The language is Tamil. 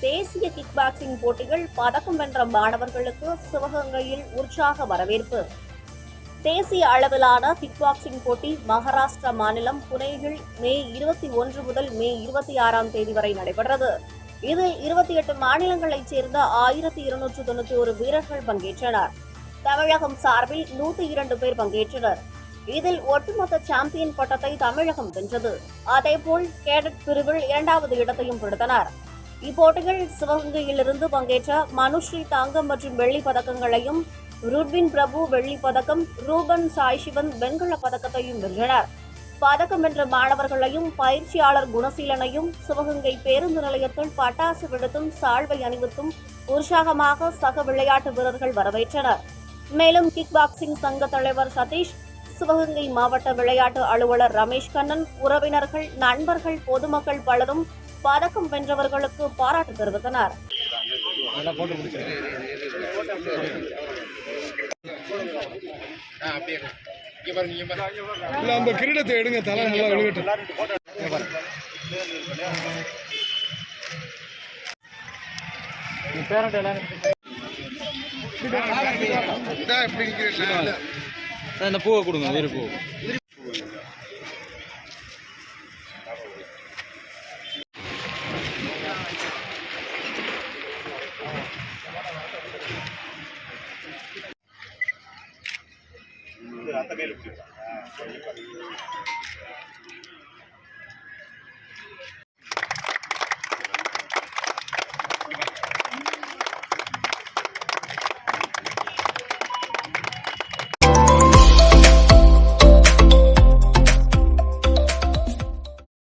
தேசிய கிக் பாக்ஸிங் போட்டிகள் பதக்கம் வென்ற மாணவர்களுக்கு சிவகங்கையில் உற்சாக வரவேற்பு. தேசிய அளவிலான கிக் பாக்ஸிங் போட்டி மகாராஷ்டிரா மாநிலம் புனேயில் மே இருபத்தி ஒன்று முதல் மே இருபத்தி ஆறாம் தேதி வரை நடைபெற்றது. இதில் இருபத்தி எட்டு மாநிலங்களைச் சேர்ந்த ஆயிரத்தி இருநூற்று தொண்ணூற்றி ஒரு வீரர்கள் பங்கேற்றனர். தமிழகம் சார்பில் நூற்றி இரண்டு பேர் பங்கேற்றனர். இதில் ஒட்டுமொத்த சாம்பியன் பட்டத்தை தமிழகம் வென்றது. அதேபோல் கேடட் பிரிவில் இரண்டாவது இடத்தையும் பிடித்தனர் இப்போட்டியில் சிவகங்கையிலிருந்து பங்கேற்ற மனுஸ்ரீ தங்கம் மற்றும் வெள்ளி பதக்கங்களையும் ருட்வின் பிரபு வெள்ளி பதக்கம் ரூபன் சாய் சிவன் வெண்கல பதக்கத்தையும் வென்றனர். பதக்கம் வென்ற மாணவர்களையும் பயிற்சியாளர் குணசீலனையும் சிவகங்கை பேருந்து நிலையத்தில் பட்டாசு விடுத்தும் சால்வை அணிவித்தும் உற்சாகமாக சக விளையாட்டு வீரர்கள் வரவேற்றனர். மேலும் கிக் பாக்ஸிங் சங்க தலைவர் சதீஷ் சிவகங்கை மாவட்ட விளையாட்டு அலுவலர் ரமேஷ் கண்ணன் உறவினர்கள் நண்பர்கள் பொதுமக்கள் பலரும் பதக்கம் வென்றவர்களுக்கு பாராட்டு தெரிவித்தனர். அந்த கிரீடத்தை எடுங்க தலை நல்லா விழுகட்டும் இந்த பூவை கொடுங்க வேறு também, Lupita. Ah.